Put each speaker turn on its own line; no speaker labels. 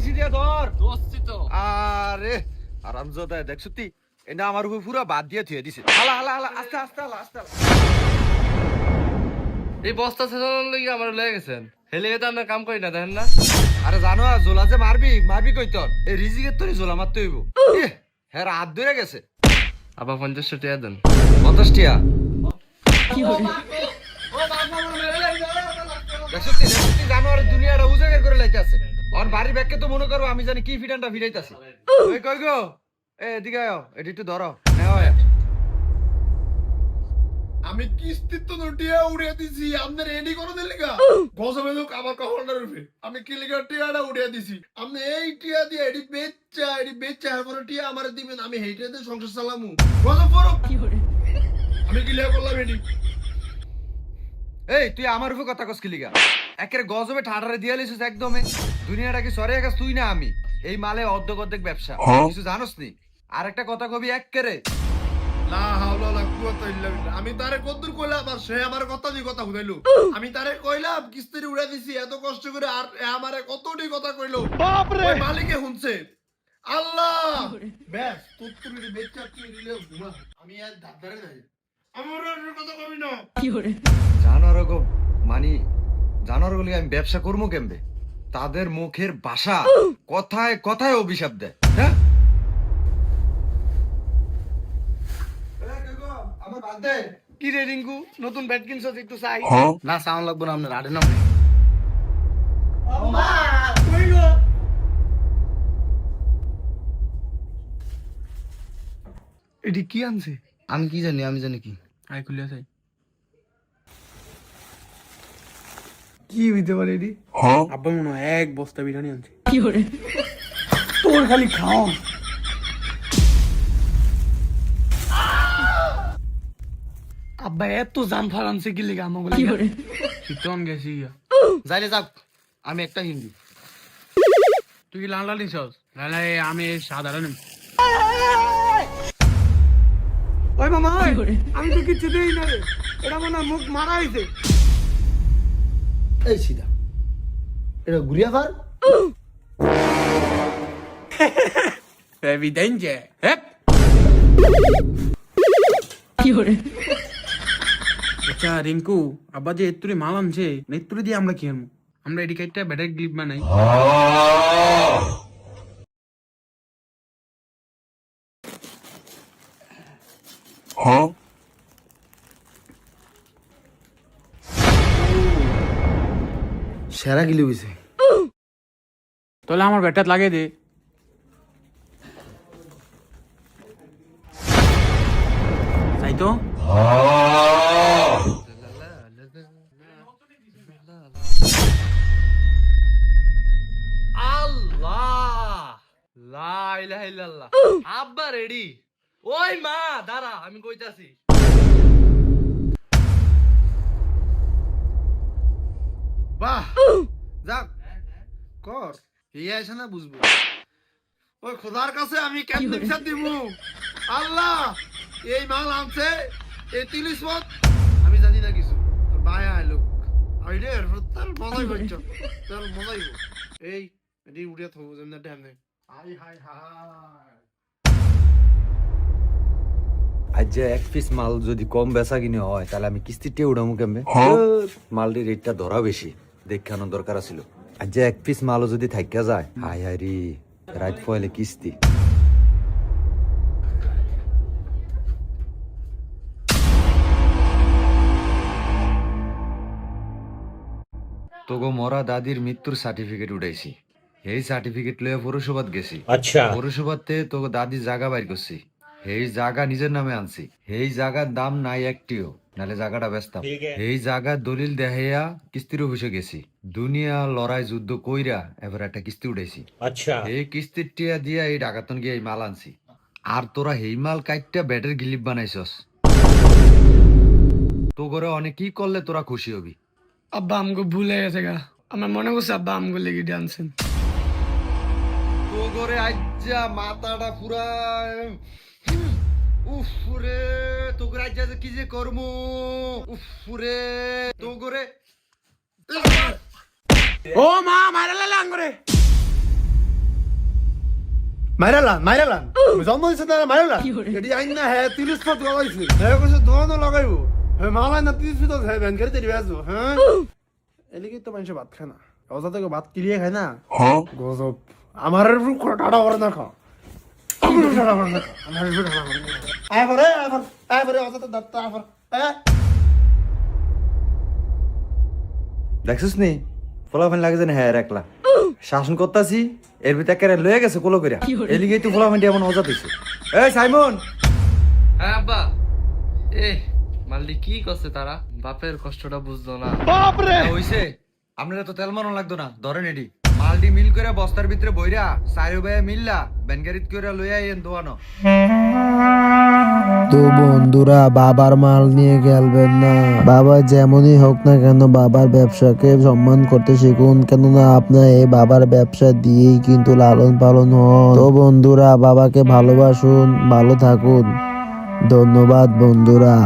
নিচি দিয়ে ধর।
দোস্তি তো।
আরে আরামজাদা দেখ সত্যি এটা আমার উপর পুরো বাদ দিয়ে থুয়ে দিছে। হালা হালা হালা আস্তে আস্তে হালা আস্তে
এই বস্তা ছেড়ানোর লাগি আমার লেগে গেছেন। হেলে তো আমরা কাম করি না দেখেন না?
আরে জানো জোলা যে মারবি মারবি কই তোর? এই রিজিকের তোরই জোলা মারতে হইব। হ্যাঁ হাত ধরে গেছে।
আবার পঞ্চাশটা টাকা দেন।
পঞ্চাশ টিয়া। দেখ সত্যি দেখ সত্যি জানো আর দুনিয়াটা উজাগের করে লাইতে আছে। আর বাড়ির ব্যাগকে তো মনে করো আমি জানি কি ফিটানটা ফিরাইতাছি। ওই কই গো? এ এদিকে আয় এটি একটু ধরো।
আমি কিস্তির তো টিয়া উড়িয়ে দিছি আপনার রেডি করে দিলি গা? গজবে লোক আমার কখনটা রূপে আমি কিলিকার টিয়াটা উড়িয়ে দিছি? আপনি এই টিয়া দিয়ে এডি বেচা এডি বেচা এখন টিয়া আমার দিবেন আমি হেই টিয়া দিয়ে সংসার চালামু। গজব করো আমি ক্লিয়ার করলাম এডি।
এই তুই আমার উপর কথা কস কিলিগা একের গজবে ঠাটারে দিয়ে লিছিস একদমে। দুনিয়াটা কি সরে গেছ তুই না আমি? এই মালে অর্ধেক অর্ধেক ব্যবসা কিছু জানোস নি? আর একটা কথা কবি এক কেরে
লা হাওলা লা কুওয়াতা ইল্লা বিল্লাহ। আমি তারে কদ্দুর কইলাম আর সে আমার কথা দিয়ে কথা হুদাইলো। আমি তারে কইলাম কিস্তির উড়া দিছি এত কষ্ট করে আর এ আমারে কতটি কথা কইলো? বাপ রে মালিকে শুনছে আল্লাহ! ব্যাস তোর তুই বেচা তুই দিলে ঘুমা আমি আর ধারে যাই আমার আর কথা কবি না।
জানোর গো মানি জানোর গুলি আমি ব্যবসা করব কেমবে তাদের মুখের ভাষা কথায় কথায় অভিশাপ দেয় হ্যাঁ? আমার বাদ দে।
কি রে রিঙ্কু নতুন ব্যাট কিনছস একটু চাই?
না সাউন্ড লাগবে না আপনার আড়ে না
এটি কি আনছে?
আমি কি জানি আমি জানি কি।
আই খুলে চাই। কি হইতে পারে এটি? আব্বা মনে হয় এক বস্তা বিরিয়ানি আনছে। কি করে? তোর খালি খাও আব্বা এত জান ফার আনছে কি লিগা আমাকে শীতন গেছি গিয়া।
যাইলে যাক আমি একটা হিন্দি।
তুই কি লাল লাল নিছস লাল আমি সাধারণ ওই মামা ওই, আমি তো কিচ্ছু দেই না রে এটা মনে মুখ মারা হইছে
এই সিধা এটা ঘুরিয়া ফার
Evidente. Hep. আচ্ছা রিঙ্কু আব্বা যে এত্তুরে মাল আনছে এত্তুরে দিয়ে আমরা কি আনব? আমরা এদিকে একটা ব্যাটারি ক্লিপ বানাই।
সেরা গিলি হইছে।
তাহলে আমার ব্যাটার লাগিয়ে দে। তাই তো
আল্লাহ! লা ইলাহা ইল্লাল্লাহ। আব্বা রেডি ওই মা দাঁড়া আমি কইতাছি।
বাহ যাক কর ইয়ে না বুঝব। ওই খোদার কাছে আমি কেমন দিব? আল্লাহ এই মাল আনছে এই তিরিশ পথ আমি জানি না কিছু। তোর আইলো। আইলে এরপর তার মজাই করছ তার মজাই এই এটি উড়িয়ে থাকব যেমন ড্যামে হাই হাই হাই।
আর এক পিস মাল যদি কম বেচা কিনে হয় তাহলে আমি কিস্তিতে উড়ামু কেমবে হ্যাঁ। মালটির রেটটা ধরা বেশি দেখানো দরকার আছিল। আর এক পিস মাল যদি থাকিয়া যায় হাই হাই রে রাত ফয়েলে কিস্তি। তোগো মরা দাদির মৃত্যুর সার্টিফিকেট উঠাইছি। এই সার্টিফিকেট লয়ে পৌরসভাত গেছি।
আচ্ছা।
পৌরসভাতে তোগো দাদি জায়গা বাইর করছি। এই জায়গা নিজের নামে আনছি। এই জায়গার দাম নাই একটিও নালে জায়গাটা ব্যস্তাম এই জায়গা দলিল দেহাইয়া কিস্তির অফিসে গেছি। দুনিয়া লড়াই যুদ্ধ কইরা এবার একটা কিস্তি উঠাইছি।
আচ্ছা।
এই কিস্তির টিয়া দিয়া এই ডাকাতন গিয়ে এই মাল আনছি। আর তোরা এই মাল কাইটটা ব্যাটের গিলিপ বানাইছস। তো করে অনেক কি করলে তোরা খুশি হবি?
আব্বা আমগো ভুলে গেছে গা। আমার মনে করছে আব্বা আমগো লেগে ডান্সেন
তো করে আজ্জা মাথাটা পুরা উফ রে তো করে কি যে করমু? উফ রে। তো করে
哦 ও মা মারা লালা আঙ্গরে মাইরালান মাইরালান জন্ম দিছে না মাইরালান এটি আইন না হ্যাঁ তিরিশ ফুট লাগাইছে হ্যাঁ কইছে দোকানও লাগাইবো? হ্যাঁ মালাই না তিরিশ ফুট হ্যাঁ ব্যান করে তেরি আসব হ্যাঁ এলিগে তো মানুষ ভাত খায় না। অজা থেকে ভাত কিলিয়ে খায় না? গজব। আমার টাটা করে না খাও। আমার আমার
দেখছিস নি? ফলাফান লাগে জানি হ্যাঁ একলা। শাসন করতাছি এর ভিতরে একেবারে লয়ে গেছে কোলো করে এলিগে তুই ফলাফান এমন মজা দিছে। এই সাইমন!
হ্যাঁ আব্বা। এ মাল্লি কি করছে তারা? বাপের কষ্টটা বুঝলো না।
হ্যাঁ, হইছে। আপনারা তো তেল মানো লাগতো না ধরেন এডি। মালডি মিল করে বস্তার ভিতরে বইরা সাইরো ভাইয়া মিললা, ব্যানগারিত করে লইয়া আইয়েন দোয়ানো।
তো বন্ধুরা, বাবার মাল নিয়ে খেলবেন না। বাবা যেমনই হোক না কেন বাবার ব্যবসাকে সম্মান করতে শিখুন, কেননা আপনার এই বাবার ব্যবসা দিয়েই কিন্তু লালন পালন হন তো বন্ধুরা, বাবাকে ভালোবাসুন, ভালো থাকুন। ধন্যবাদ বন্ধুরা।